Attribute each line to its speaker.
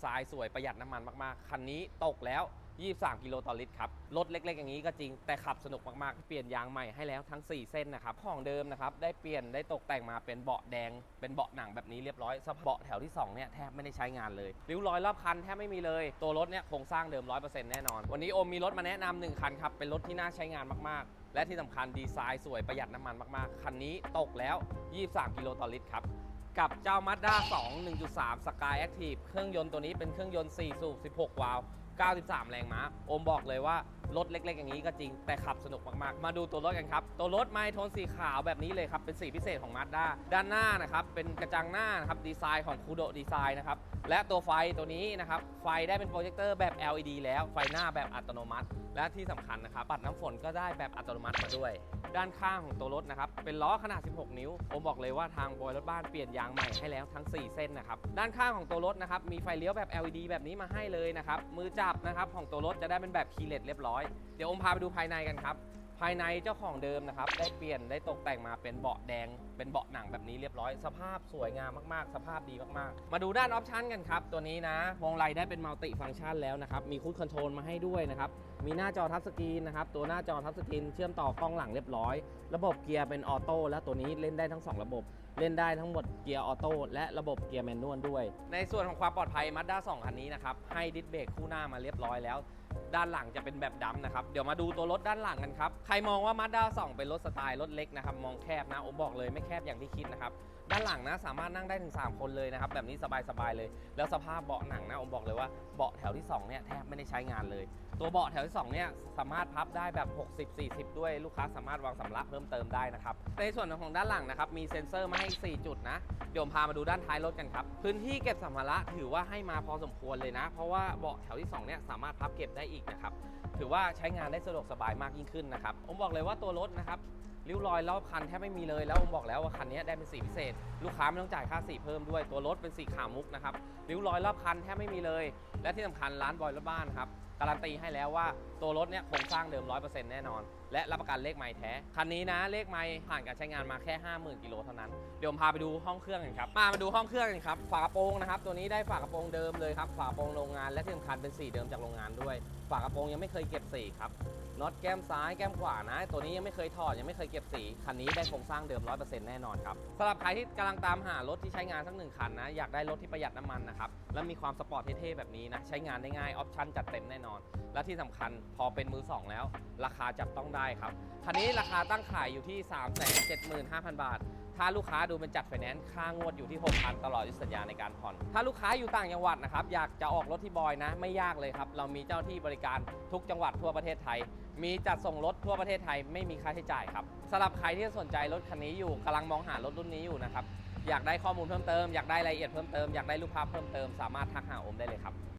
Speaker 1: ไซน์สวยประหยัดน้ำมันมากๆ คันนี้ตกแล้ว 23 กิโลต่อลิตรครับ รถเล็ก ๆ อย่างนี้ก็จริง แต่ขับสนุกมากๆ เปลี่ยนยางใหม่ให้แล้วทั้ง 4 เส้นนะครับ ของเดิมนะครับ ได้เปลี่ยนได้ตกแต่งมาเป็นเบาะแดง เป็นเบาะหนังแบบนี้เรียบร้อยสเบาะแถวที่2เนี่ยแทบไม่ได้ใช้งานเลย ริ้วรอยรอบคันแทบไม่มีเลย ตัวรถเนี่ยโครงสร้างเดิม 100%แน่นอน วันนี้โอมมีรถมาแนะนำหนึ่งคันครับ เป็นรถที่น่าใช้งานมากๆ และที่สำคัญดีไซน์สวยประหยัดน้ำมันมากๆ คันนี้ตกแล้ว 23 กิโลต่อลิตรครับ กับเจ้า Mazda 2 1.3 Sky Active เครื่องยนต์ตัวนี้เป็นเครื่องยนต์ 4 สูบ 16 วาล์ว 93 แรงม้า โอมบอกเลยว่า รถเล็ก ๆ อย่างนี้ก็จริง แต่ขับสนุกมาก ๆ มาดูตัวรถกันครับ ตัวรถไมโทนสีขาวแบบนี้เลยครับ เป็นสีพิเศษของ Mazda ด้านหน้านะครับ เป็นกระจังหน้านะครับ ดีไซน์ของคูโดดีไซน์นะครับ และตัวไฟตัวนี้นะครับ ไฟได้เป็นโปรเจคเตอร์แบบ LED แล้ว ไฟหน้าแบบอัตโนมัติ และที่สำคัญนะครับ ปัดน้ำฝนก็ได้แบบอัตโนมัติมาด้วย ด้านข้างของตัวรถนะครับ เป็นล้อขนาด 16 นิ้ว ผมบอกเลยว่าทางบอยรถบ้านเปลี่ยนยางใหม่ให้แล้วทั้ง 4 เส้นนะครับ ด้านข้างของตัวรถนะครับ มีไฟเลี้ยวแบบ LED แบบนี้มาให้เลยนะครับ มือจับนะครับของตัวรถจะได้เป็นแบบคีเลสเรียบร้อย เดี๋ยวอมพาไปดูภายในกันครับ ภายในเจ้าของเดิมนะครับ ได้เปลี่ยนได้ตกแต่งมาเป็นเบาะแดง เป็นเบาะหนังแบบนี้เรียบร้อย สภาพสวยงามมากๆ สภาพดีมากๆ มาดูด้านออปชันกันครับ ตัวนี้นะวงไลได้เป็นมัลติฟังก์ชันแล้วนะครับ มีคูดคอนโทรลมาให้ด้วยนะครับ มีหน้าจอทัชสกรีนนะครับ ตัวหน้าจอทัชสกรีนเชื่อมต่อกล้องหลังเรียบร้อย ระบบเกียร์เป็นออโต้และตัวนี้เล่นได้ทั้ง 2 ระบบ เล่นได้ทั้งหมดเกียร์ออโต้และระบบเกียร์แมนนวลด้วย ในส่วนของความปลอดภัย Mazda 2 คันนี้นะครับ ให้ดิสเบรกคู่หน้ามาเรียบร้อยแล้ว ด้านหลังจะเป็นแบบดำนะครับ เดี๋ยวมาดูตัวรถด้านหลังกันครับ ใครมองว่า Mazda 2 เป็นรถสไตล์รถเล็กนะครับ มองแคบนะผมบอกเลยไม่แคบอย่างที่คิดนะครับ ด้านหลังนะสามารถนั่งได้ถึง 3 คนเลยนะครับ แบบนี้สบายๆเลย แล้วสภาพเบาะหนังนะผมบอกเลยว่าเบาะแถวที่2เนี่ยแทบไม่ได้ใช้งานเลย ตัวเบาะแถวที่2เนี่ยสามารถพับได้แบบ 60 40 ด้วยลูกค้าสามารถวางสำรับเพิ่มเติมได้นะครับ ในส่วนของด้านหลังนะครับ มีเซ็นเซอร์มาให้ 4 จุดนะ เดี๋ยวผมพามาดูด้านท้ายรถกันครับ พื้นที่เก็บสัมภาระถือว่าให้มาพอสมควรเลยนะ เพราะว่าเบาะแถวที่2เนี่ยสามารถพับเก็บได้อีกนะครับ ถือว่าใช้งานได้สะดวกสบายมากยิ่งขึ้นนะครับ ผมบอกเลยว่าตัวรถนะครับ ริ้วรอยรอบคันแทบไม่มีเลยแล้วผมบอกแล้วว่าคันนี้ได้เป็นสีพิเศษ ลูกค้าไม่ต้องจ่ายค่าสีเพิ่มด้วยตัวรถเป็นสีขาวมุกนะครับริ้วรอยรอบคันแทบไม่มีเลย และที่สำคัญร้านบอยรถบ้านครับการันตีให้แล้วว่าตัวรถเนี่ยโครงสร้างเดิม 100%แน่นอน และรับประกันเลขไม้แท้ คันนี้นะเลขไม้ผ่านการใช้งานมาแค่ 50,000 กิโลเท่านั้น เดี๋ยวผมพาไปดูห้องเครื่องกันครับ มามาดูห้องเครื่องกันครับ ฝากระโปรงนะครับ ตัวนี้ได้ฝากระโปรงเดิมเลยครับ ฝากระโปรงโรงงานและที่สำคัญเป็นสีเดิมจากโรงงานด้วย ฝากระโปรงยังไม่เคยเก็บสีครับ น็อตแก้มซ้ายแก้มขวานะ ตัวนี้ยังไม่เคยถอดยังไม่เคยเก็บสี คันนี้ได้โครงสร้างเดิม 100%แน่นอนครับสำหรับใครที่กำลังตามหารถที่ใช้งานสักหนึ่งคันนะ อยากได้รถที่ประหยัดน้ำมันนะครับ และมีความสปอร์ตเท่ๆแบบนี้นะ ใช้งานได้ง่าย ออปชั่นจัดเต็มแน่นอน และที่สำคัญพอเป็นมือ 2 แล้ว ราคาจับต้องได้ครับ คันนี้ราคาตั้งขายอยู่ที่ 375,000 บาท ถ้าลูกค้าดูเป็นจัดไฟแนนซ์ค่างวดอยู่ที่ 6,000 ตลอดอายุสัญญาในการผ่อน ถ้าลูกค้าอยู่ต่างจังหวัดนะครับ อยากจะออกรถที่บอยนะ ไม่ยากเลยครับ เรามีเจ้าที่บริการทุกจังหวัดทั่วประเทศไทย มีจัดส่งรถทั่วประเทศไทย ไม่มีค่าใช้จ่ายครับสำหรับใครที่สนใจรถคันนี้อยู่กำลังมองหารถรุ่นนี้อยู่นะครับอยากได้ข้อมูลเพิ่มเติมอยากได้รายละเอียดเพิ่มเติมอยากได้รูปภาพเพิ่มเติมสามารถทักหาโอมได้เลยครับ